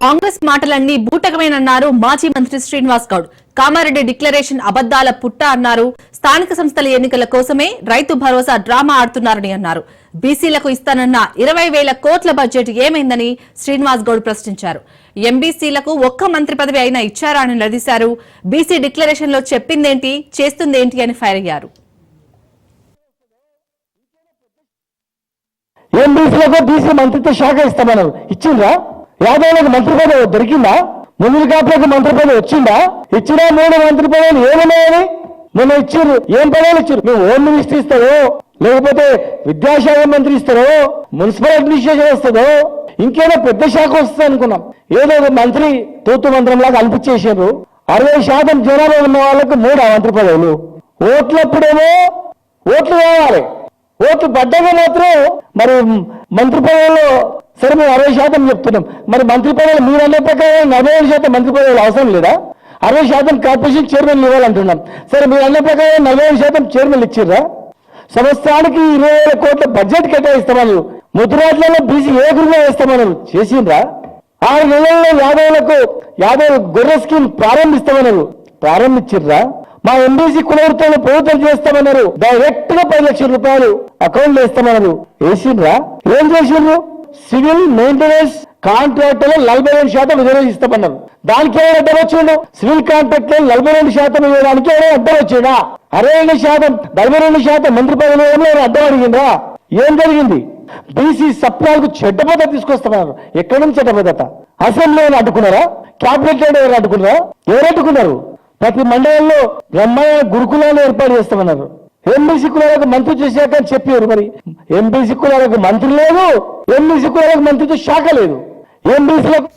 కాంగ్రెస్ మాటలన్నీ బూటకమేనన్నారు మాజీ మంత్రి శ్రీనివాస్ గౌడ్. కామారెడ్డి డిక్లరేషన్ అబద్దాల పుట్ట అన్నారు. స్థానిక సంస్థల ఎన్నికల కోసమే రైతు భరోసా డ్రామా ఆడుతున్నారని అన్నారు. బీసీలకు ఇస్తానన్న ఇరవై వేల కోట్ల బడ్జెట్ ఏమైందని శ్రీనివాస్ గౌడ్ ప్రశ్నించారు. ఎంబీసీలకు ఒక్క మంత్రి పదవి అయినా ఇచ్చారా అని నిలదీశారు. బీసీ డిక్లరేషన్లో చెప్పిందేంటి చేస్తుందేంటి అని ఫైర్ అయ్యారు. ఎంబీసీలకు బీసీ మంత్రిత్వ శాఖ ఇస్తామన్నారు. ఇచ్చిండ్రా? యాదవులకు మంత్రి పదవి దొరికిందా? ముందు కాపులకు మంత్రి పదవి వచ్చిందా? ఇచ్చినా మూడు మంత్రి పదవులు ఏమున్నాయని? మొన్న ఇచ్చారు ఏం పదవులు ఇచ్చారు మేము హోమ్ మినిస్టర్ ఇస్తారో? లేకపోతే విద్యాశాఖ మంత్రి ఇస్తారో? మున్సిపల్ అడ్మినిస్ట్రేషన్ వస్తుందో? ఇంకేదో పెద్ద శాఖ వస్తుంది అనుకున్నాం. ఏదో ఒక మంత్రి తూతు మంత్రం లాగా అనిపించేసారు అరవై శాతం జనాభా ఉన్న వాళ్ళకు మూడు మంత్రి పదవులు? ఓట్లప్పుడేమో ఓట్లు కావాలి. ఓట్లు పడ్డాక మాత్రం మరి మంత్రి పదవుల్లో సరే మేము అరవై శాతం చెప్తున్నాం. మరి మంత్రి పదవులు మీరు అనే ప్రకారం నలభై ఏడు శాతం మంత్రి పదవులు అవసరం లేదా? అరవై శాతం కార్పొరేషన్ చైర్మన్ ఇవ్వాలంటున్నాం. సరే మీరు అనే ప్రకారం నలభై ఏడు శాతం చైర్మన్ ఇచ్చిర్రా? సంవత్సరానికి ఇరవై వేల కోట్ల బడ్జెట్ కేటాయిస్తామని ముద్రాట్లలో బీసీ ఏ గురుగా వేస్తామని చేసిండ్రా? ఆరు నెలల్లో యాదవులకు యాదవ్ గొర్రె స్కీమ్ ప్రారంభిస్తామన్నారు. ప్రారంభించిర్రా మా ఎంబీసీ కులవృత్తులను ప్రభుత్వం చేస్తామన్నారు. డైరెక్ట్గా పది లక్షల రూపాయలు అకౌంట్ వేస్తామన్నారు. వేసిండ్రా? ఏం చేసిండ్రు? సివిల్ మెయింటెనెన్స్ కాంట్రాక్ట్లో నలభై రెండు శాతం రిజర్వ్ ఇస్తామన్నారు. దానికి ఎవరు అడ్డం వచ్చిండు సివిల్ కాంట్రాక్ట్లో నలభై రెండు శాతం ఇవ్వడానికి ఎవరు అడ్డం వచ్చిండా అరవై రెండు శాతం నలభై రెండు శాతం మంత్రి పదవి ఎవరు అడ్డం అడిగిందా ఏం జరిగింది? బీసీ సప్లాలకు చెడ్డ పద్ధతి తీసుకొస్తున్నారు. ఎక్కడి నుంచి చెడ్డ పద్ధత అసెంబ్లీ అడ్డుకున్నారా? క్యాబినెట్లో ఎవరు అడ్డుకున్నారా? ఎవరు అడ్డుకున్నారు? ప్రతి మండలంలో బ్రహ్మయ్య గురుకులాలు ఏర్పాటు చేస్తామన్నారు ఎంబీసీ కులాలకు మంత్రి చేశాక అని చెప్పారు మరి. ఎంబీసీ కులాలకు మంత్రి లేదు ఎంబీసీ కులాలకు మంత్రిత్వ శాఖ లేదు. ఎంబీసీలకు